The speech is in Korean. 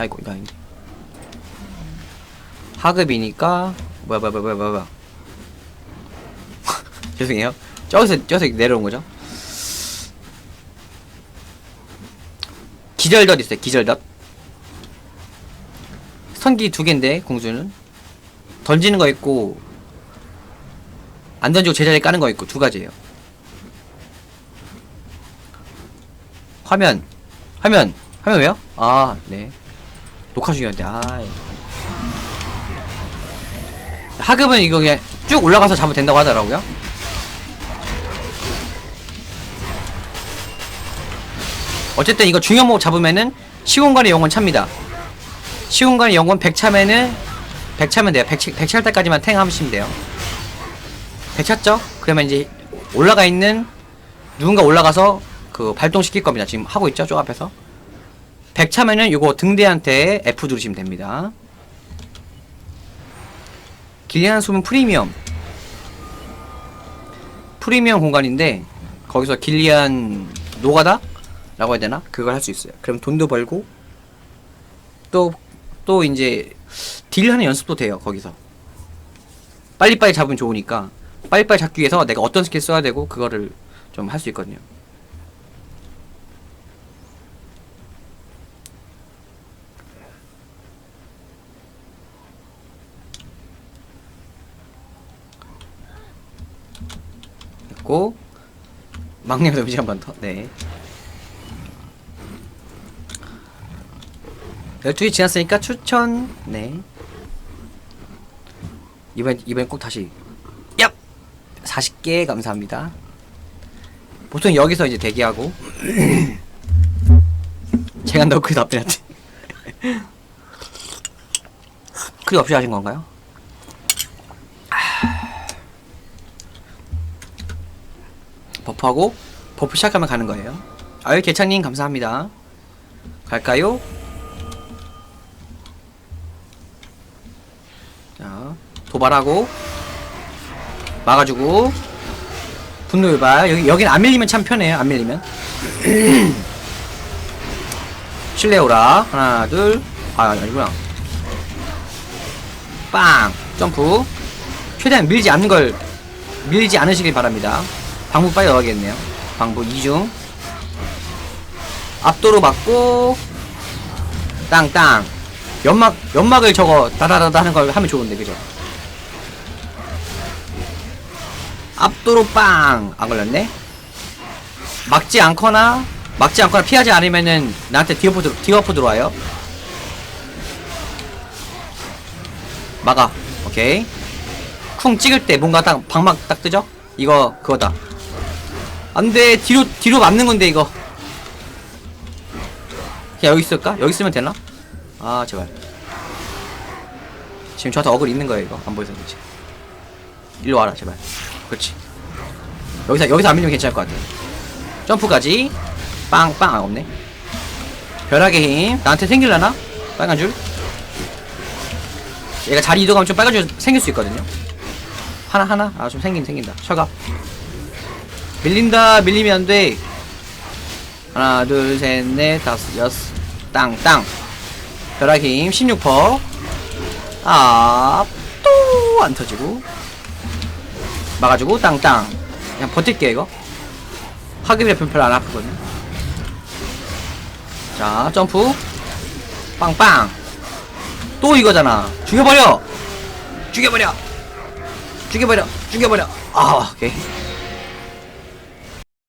아이고 이거 아닌데. 하급이니까 뭐야 뭐야 뭐야 뭐야 뭐야 죄송해요. 저기서 저기서 내려온 거죠? 기절덧 있어요 기절덧. 선기 두 개인데 공주는. 던지는 거 있고 안 던지고 제자리에 까는 거 있고 두 가지예요. 화면. 화면 화면 왜요? 아네 녹화 중이었는데 아 하급은 이거 그냥 쭉 올라가서 잡으면 된다고 하더라고요. 어쨌든 이거 중요목 잡으면은 시공간의 영혼 찹니다. 시공간의 영혼 100 차면은 100 차면 돼요. 100, 100찰 때까지만 탱 하시면 돼요. 100 찼죠? 그러면 이제 올라가 있는 누군가 올라가서 그 발동시킬 겁니다. 지금 하고 있죠? 저 앞에서 100 차면은 요거 등대한테 F 누르시면 됩니다. 길리안 숨은 프리미엄. 프리미엄 공간인데 거기서 길리안 노가다? 라고 해야 되나? 그걸 할 수 있어요. 그럼 돈도 벌고 또 또 이제 딜하는 연습도 돼요 거기서. 빨리빨리 잡으면 좋으니까. 빨리빨리 잡기 위해서 내가 어떤 스킬 써야 되고 그거를 좀 할 수 있거든요 됐고 막내가 음식 한번 더. 네. 12시 지났으니까 추천. 네. 이번 이번 꼭 다시. 얍. 40개 감사합니다. 보통 여기서 이제 대기하고 제가 너그 답변한테 그리 없이 하신 건가요? 버프하고 버프 시작하면 가는 거예요. 아유 개창님 감사합니다. 갈까요? 자 도발하고 막아주고 분노 유발 여기 여긴 안 밀리면 참 편해요. 안 밀리면 실내오라 하나 둘아 아니구나 빵 점프 최대한 밀지 않는 걸 밀지 않으시길 바랍니다. 방부 빨리 넣어야겠네요. 방부 2중. 압도로 맞고, 땅땅. 연막, 연막을 저거, 다다다다 하는 걸 하면 좋은데, 그죠? 압도로 빵! 안 걸렸네? 막지 않거나, 막지 않거나 피하지 않으면은 나한테 디어프, 들, 디어프 들어와요. 막아. 오케이. 쿵 찍을 때 뭔가 딱 방막 딱 뜨죠? 이거 그거다. 안돼 뒤로 뒤로 맞는 건데 이거. 그냥 여기 있을까? 여기 있으면 되나? 아 제발. 지금 저한테 어글 있는 거예요 이거 안 보여서 그렇지. 일로 와라 제발. 그렇지. 여기서 여기서 안 밀리면 괜찮을 것 같아. 점프까지 빵빵 아, 없네. 벼락의 힘 나한테 생길라나? 빨간 줄. 얘가 자리 이동하면 좀 빨간 줄 생길 수 있거든요. 하나 하나 아 좀 생긴 생긴다 철가 밀린다 밀리면 안돼. 하나 둘 셋 넷 다섯 여섯. 땅땅. 벼락 힘 16퍼. 아또 안 터지고. 막아주고 땅땅. 그냥 버틸게 이거. 하급이라 별로 안 아프거든. 자 점프. 빵빵. 또 이거잖아. 죽여버려! 죽여버려! 죽여버려! 죽여버려! 아 오케이